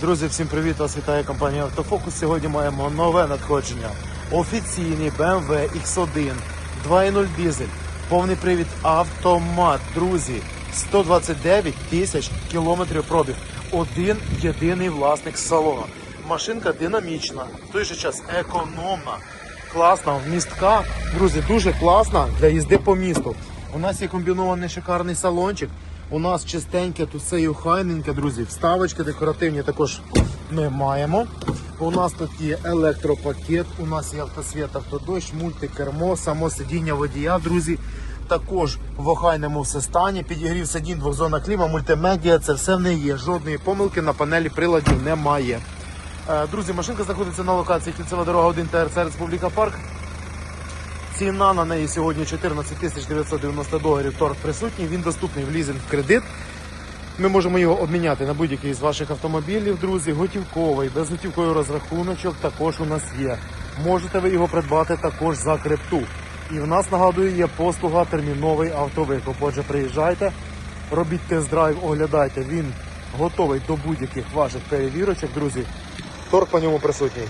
Друзі, всім привіт! Вас вітає компанія Автофокус. Сьогодні маємо нове надходження. Офіційний BMW X1 2.0 дизель, повний привід автомат. Друзі, 129 тисяч кілометрів пробіг. Один єдиний власник салону. Машинка динамічна, в той же час економна, класна, вмістка. Друзі, дуже класна для їзди по місту. У нас є комбінований шикарний салончик. У нас чистеньке, тут все охайненьке, друзі. Вставочки декоративні також ми маємо. У нас тут є електропакет, у нас є автосвіт, автодощ, мультикермо, само сидіння водія, друзі. Також в охайному все стані, підігрів сидінь, двохзонна кліма, мультимедіа, це все не є. Жодної помилки на панелі приладів немає. Е, Друзі, машинка знаходиться на локації кільцева дорога 1 ТРЦ Республіка Парк. Ціна на неї сьогодні 14 тисяч 990 доларів. Торг присутній. Він доступний в лізинг кредит. Ми можемо його обміняти на будь-який з ваших автомобілів, друзі. Готівковий, безготівковий розрахуночок також у нас є. Можете ви його придбати також за крипту. І в нас нагадую є послуга терміновий автовикуп. Отже, приїжджайте, робіть тест-драйв, оглядайте. Він готовий до будь-яких ваших перевірочок, друзі. Торг по ньому присутній.